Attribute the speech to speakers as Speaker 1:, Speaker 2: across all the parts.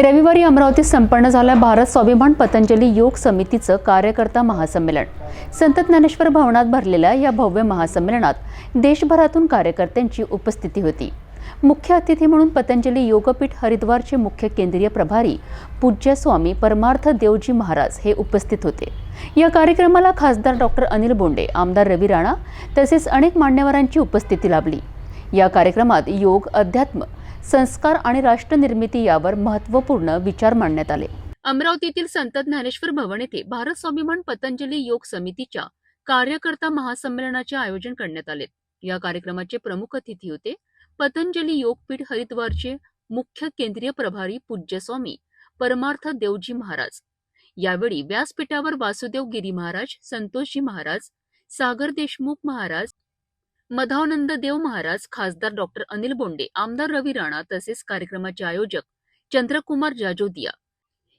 Speaker 1: रविवारी अमरावतीत संपन्न झालं भारत स्वाभिमान पतंजली योग समितीचं कार्यकर्ता महासंमेलन. संत ज्ञानेश्वर भवनात भरलेल्या या भव्य महासंमेलनात देशभरातून कार्यकर्त्यांची उपस्थिती होती. मुख्य अतिथी म्हणून पतंजली योगपीठ हरिद्वारचे मुख्य केंद्रीय प्रभारी पूज्य स्वामी परमार्थ देवजी महाराज हे उपस्थित होते. या कार्यक्रमाला खासदार डॉक्टर अनिल बोंडे आमदार रवी राणा तसेच अनेक मान्यवरांची उपस्थिती लाभली. या कार्यक्रमात योग अध्यात्म संस्कार आणि राष्ट्रनिर्मिती यावर महत्त्वपूर्ण विचार मांडण्यात आले. अमरावतीतील संत ज्ञानेश्वर भवन येथे भारत स्वाभिमान पतंजली योग समितीच्या कार्यकर्ता महासंमेलनाचे आयोजन करण्यात आले. या कार्यक्रमाचे प्रमुख अतिथी होते पतंजली योगपीठ हरिद्वारचे मुख्य केंद्रीय प्रभारी पूज्य स्वामी परमार्थ देवजी महाराज. यावेळी व्यासपीठावर वासुदेव गिरी महाराज संतोषजी महाराज सागर देशमुख महाराज मधावनंद देव महाराज खासदार डॉक्टर अनिल बोंडे आमदार रवी राणा तसेच कार्यक्रमाचे आयोजक चंद्रकुमार जाजोदिया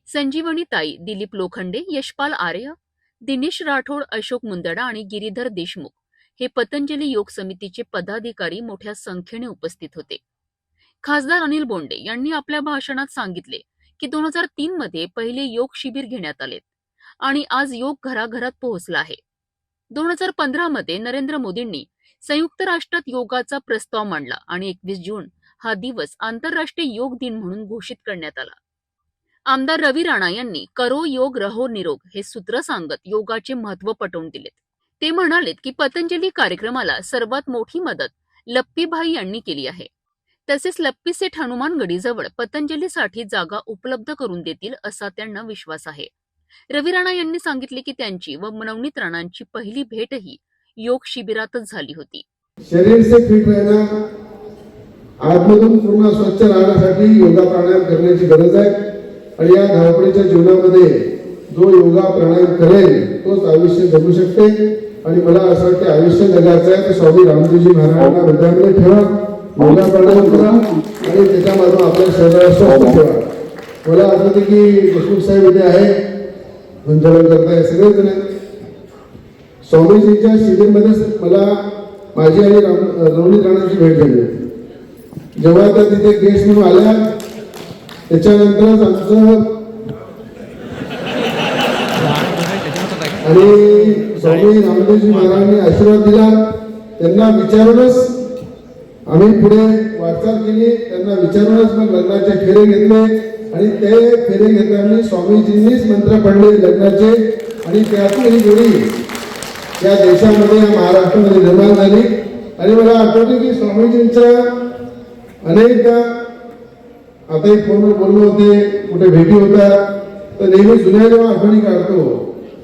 Speaker 1: संजीवनी ताई दिलीप लोखंडे यशपाल आर्य दिनेश राठोड अशोक मुंदडा आणि गिरीधर देशमुख हे पतंजली योग समितीचे पदाधिकारी मोठ्या संख्येने उपस्थित होते. खासदार अनिल बोंडे यांनी आपल्या भाषणात सांगितले की दोन हजार तीन मध्ये पहिले योग शिबिर घेण्यात आले आणि आज योग घराघरात पोहोचला आहे. दोन हजार पंधरा मध्ये नरेंद्र मोदींनी संयुक्त राष्ट्रात योगाचा प्रस्ताव मांडला आणि एकवीस जून हा दिवस आंतरराष्ट्रीय योग दिन म्हणून घोषित करण्यात आला. आमदार रवी राणा यांनी करो योग रहो निरोग हे सूत्र सांगत योगाचे महत्त्व पटवून दिलेत ते म्हणालेत की पतंजली कार्यक्रमाला सर्वात मोठी मदत लप्पीभाई यांनी केली आहे. तसेच लप्पी सेठ हनुमानगडीजवळ पतंजलीसाठी जागा उपलब्ध करून देतील असा त्यांना विश्वास आहे. रवी राणा यांनी सांगितले की त्यांची व मनवनीत राणांची पहिली भेटही योग शिबिरातच झाली होती.
Speaker 2: शरीर से फिट रहना आतमधून पूर्ण स्वच्छ राहण्यासाठी योगा प्राणायाम करण्याची गरज आहे. आणि या धावपळीच्या जीवनामध्ये जो योगा प्राणायाम करेल तोच आयुष्य जगू शकते. आणि मला असं वाटतं आयुष्य जगायचं आहे तर स्वामी रामदेवजी महाराजांना हृदयामध्ये ठेवा. योगा प्राणायाम करा. आणि त्याच्यामधून आपल्या शरीराला स्वस्थ ठेवा. मला आठवते की देशमुख साहेब इथे आहे संचालन करताय सगळेच जण आहेत. स्वामीजींच्या मला माझी आणि राम नवनीत राणाची भेट झाली होती. जेव्हा त्या तिथे गेस्ट म्हणून आल्या त्याच्यानंतरच आमचं आणि स्वामी रामदेवजी महाराजांनी आशीर्वाद दिला त्यांना विचारूनच आम्ही पुढे वाटचाल केली त्यांना विचारूनच मग लग्नाचे फेरे घेतले आणि ते फेरे घेताना स्वामीजींनीच मंत्र पडले लग्नाचे आणि त्यातून ही जोडी या देशामध्ये या महाराष्ट्रामध्ये निर्माण झाली. आणि मला आठवते की स्वामीजींच्या अनेकदा आताही फोनवर बोललो होते कुठे भेटी होत्या तर नेहमी जुन्या जेव्हा आठवणी काढतो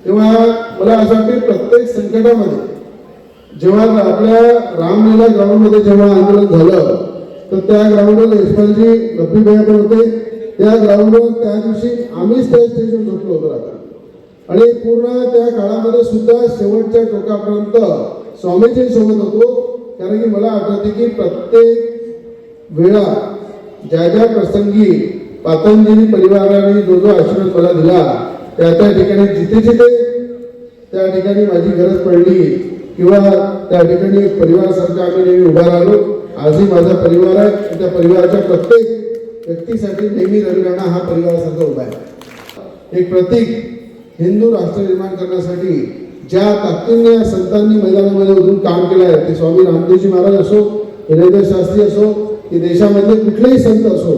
Speaker 2: तेव्हा मला असं वाटते प्रत्येक संकटामध्ये जेव्हा आपल्या रामलीला ग्राउंडमध्ये जेव्हा आंदोलन झालं तर त्या ग्राउंडवर यशपालजी लब्बीबाई पण होते. त्या ग्राउंडवर त्या दिवशी आम्हीच त्या स्टेजवर झोपलो होतो आता आणि पूर्ण त्या काळामध्ये सुद्धा शेवटच्या टोकापर्यंत स्वामीजींसोबत होतो. कारण की मला आठवते की प्रत्येक वेळा ज्या ज्या प्रसंगी पातंजली परिवाराने जो जो आशीर्वाद मला दिला त्या त्या ठिकाणी जिथे जिथे त्या ठिकाणी माझी गरज पडली किंवा त्या ठिकाणी परिवारासारखा आम्ही नेहमी उभा राहिलो. आजही माझा परिवार आहे. त्या परिवाराच्या प्रत्येक व्यक्तीसाठी नेहमी रवी राणा हा परिवारासारखा उभा आहे. एक प्रतीक हिंदू राष्ट्र निर्माण करण्यासाठी ज्या ताकदीने संतांनी मैदानामध्ये उतरून काम केलं आहे ते स्वामी रामदेवजी महाराज असो विनयदेव शास्त्री असो की देशामधले कुठलेही संत असो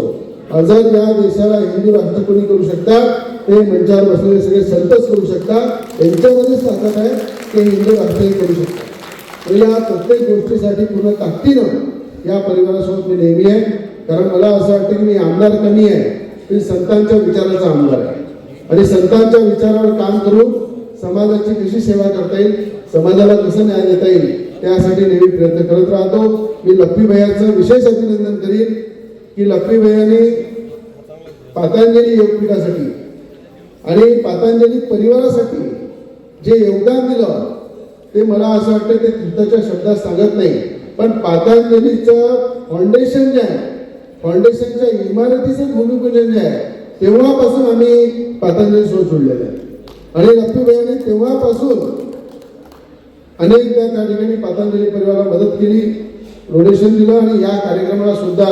Speaker 2: आझाद या देशाला हिंदू राष्ट्र कोणी करू शकतात? ते मंचावर बसलेले सगळे संतच करू शकतात. त्यांच्यामध्येच ताकद आहे ते हिंदू राष्ट्रही करू शकतात. या प्रत्येक गोष्टीसाठी पूर्ण ताकदीनं या परिवारासोबत मी नेहमी आहे. कारण मला असं वाटतं की मी आमदार कमी आहे. मी संतांच्या विचाराचा आमदार आहे. आणि संतांच्या विचारावर काम करून समाजाची कशी सेवा करता येईल समाजाला कसं न्याय देता येईल त्यासाठी नेहमी प्रयत्न करत राहतो. मी लक्ष्मी भैयाचं विशेष अभिनंदन करीन की लक्ष्मी भैयाने पातंजली योगपीठासाठी आणि पातंजली परिवारासाठी जे योगदान दिलं ते मला असं वाटतं ते तीर्थाच्या शब्दात सांगत नाही. पण पातांजलीचं फाउंडेशन जे आहे फाउंडेशनच्या इमारतीचं भूमिपूजन जे आहे तेव्हापासून आम्ही पातंजली सोबत जोडलेलं आहे. आणि लक्ष्मीबाईने तेव्हापासून अनेकदा त्या ठिकाणी पातंजली परिवाराला मदत केली डोनेशन दिलं आणि या कार्यक्रमाला सुद्धा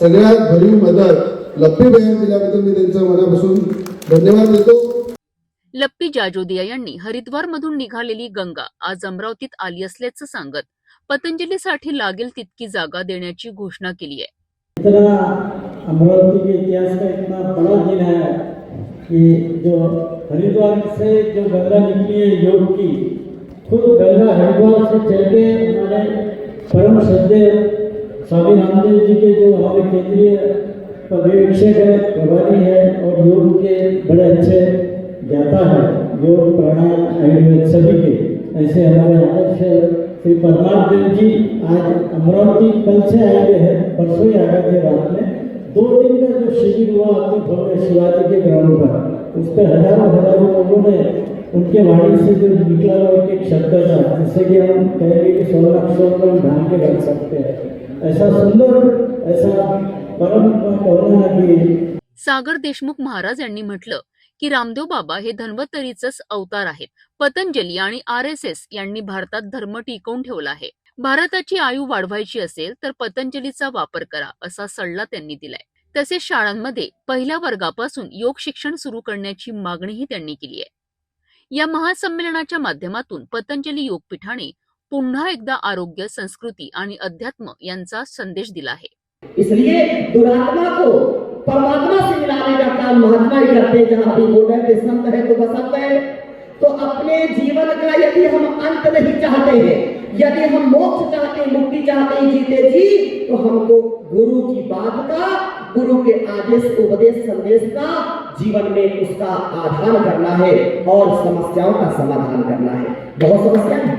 Speaker 2: सगळ्यात भरीव मदत लप्पी दिल्याबद्दल मी त्यांचं मनापासून धन्यवाद देतो.
Speaker 1: लप्पी जाजोदिया यांनी हरिद्वार मधून निघालेली गंगा आज अमरावतीत आली असल्याचं सांगत पतंजलीसाठी लागेल तितकी जागा देण्याची घोषणा केली आहे.
Speaker 3: इतना अमरावती के इतिहास का इतना बड़ा दिन है कि जो हरिद्वार से जो गंगा निकली है योग की, खुद गंगा हरिद्वार से चल के हमारे परम श्रद्धे स्वामी रामदेव जी के जो हमारे केंद्रीय पर्यवेक्षक है, प्रभारी है और योग के बड़े अच्छे ज्ञाता है, योग, प्राणायाम, आयुर्वेद सभी के। ऐसे हमारे आदर्श श्री परमार देव जी आज अमरावती कल से आए हुए हैं, परसों ही आ गए थे रात में। दो दिन का जो शिविर हुआ अपने भव्य शिवाजी के ग्राउंड पर उस पर हज़ारों हज़ारों लोगों ने उनके वाणी से जो निकला हुआ एक शब्द था जिससे कि हम कहेंगे कि सोलह अक्षरों को हम ढाल के रख सकते हैं। ऐसा सुंदर, ऐसा परम है कि
Speaker 1: सागर देशमुख महाराज यांनी म्हटलं की रामदेव बाबा हे धन्वंतरीचंच अवतार आहेत. पतंजली आणि आर एस एस यांनी भारतात धर्म टिकवून ठेवला आहे. भारताची आयु वाढवायची असेल तर पतंजलीचा वापर करा असा सल्ला त्यांनी दिलाय. तसेच शाळांमध्ये पहिल्या वर्गापासून योग शिक्षण सुरू करण्याची मागणीही त्यांनी केली आहे. या महासंमेलनाच्या माध्यमातून पतंजली योगपीठाने पुन्हा एकदा आरोग्य संस्कृती आणि अध्यात्म यांचा संदेश दिला आहे.
Speaker 4: इसलिए दुरात्मा को परमात्मा से मिलाने का काम महात्मा ही करते हैं। जहाँ भी बोल रहे संत है तो बसंत है। तो अपने जीवन का यदि हम अंत नहीं चाहते हैं, यदि हम मोक्ष चाहते हैं, मुक्ति चाहते हैं, जीते जी तो हमको गुरु की बात का, गुरु के आदेश, उपदेश, संदेश का जीवन में उसका आधान करना है और समस्याओं का समाधान करना है। बहुत समस्या है।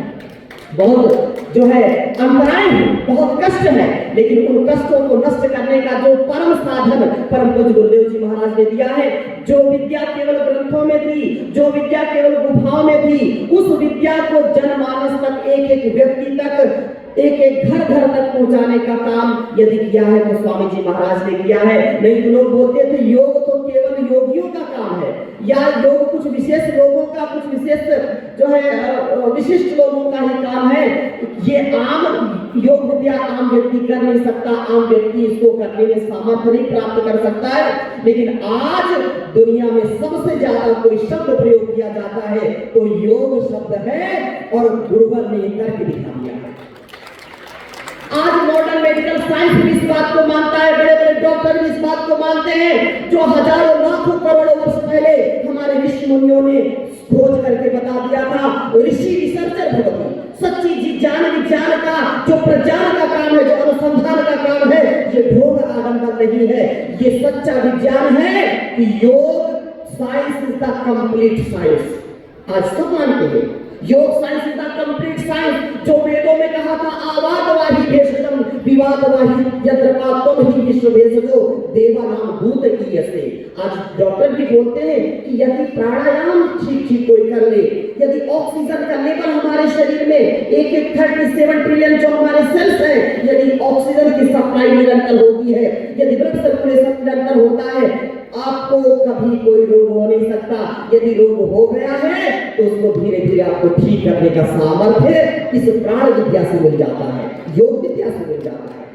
Speaker 4: बहुत। जो है अंतराय बहुत कष्ट है, लेकिन उन कष्टों को नष्ट करने का जो परम साधन परम पूज्य गुरुदेव जी महाराज ने दिया है, जो विद्या केवल ग्रंथों में थी, जो विद्या केवल गुफाओं में थी, उस विद्या को जनमानस तक एक एक व्यक्ति तक एक एक घर घर तक पहुँचाने का काम यदि किया है तो स्वामी जी महाराज ने किया है। नहीं तो लोग बोलते थे, योग तो केवल योगियों का काम है या योग कुछ विशेष लोगों का, कुछ विशेष जो है विशिष्ट लोगों का ही काम है, ये आम योग विद्या आम व्यक्ति कर नहीं सकता, आम व्यक्ति इसको करने में सामर्थ्य नहीं प्राप्त कर सकता है। लेकिन आज दुनिया में सबसे ज़्यादा कोई शब्द प्रयोग किया जाता है तो योग शब्द है और गुरुवर ने करके दिखा दिया आज मॉडर्न मेडिकल साइंस भी इस बात को मानता है बड़े बड़े डॉक्टर भी इस बात को मानते हैं, जो हज़ारों, लाखों करोड़ों वर्ष पहले हमारे ऋषि मुनियों ने खोज करके बता दिया था, ऋषि रिसर्चर भगवती। सच्ची विज्ञान विज्ञान का, जो प्रचार का काम है, जो अनुसंधान का काम है, ये ढोंग आडंबर नहीं है। ये सच्चा विज्ञान है कि yoga science is the complete science आज सब मानते हैं। Yoga science is the complete science जो वेदों में कहा था आवाद वाही भेषजम विवाद वाही यत्र का तुम ही विश्व भेषजो देवा नाम भूत की यसे आज डॉक्टर भी बोलते हैं कि यदि प्राणायाम ठीक ठीक कोई कर ले, यदि ऑक्सीजन का लेवल हमारे शरीर में एक एक थर्टी सेवन ट्रिलियन जो हमारे सेल्स है, यदि ऑक्सीजन की सप्लाई निरंतर होती है, यदि ब्लड सर्कुलेशन निरंतर होता है, आपको कभी कोई रोग हो नहीं सकता। यदि रोग हो गया है तो उसको धीरे धीरे आपको ठीक करने का सामर्थ्य इस प्राण विद्या से मिल जाता है योग विद्या से मिल जाता है।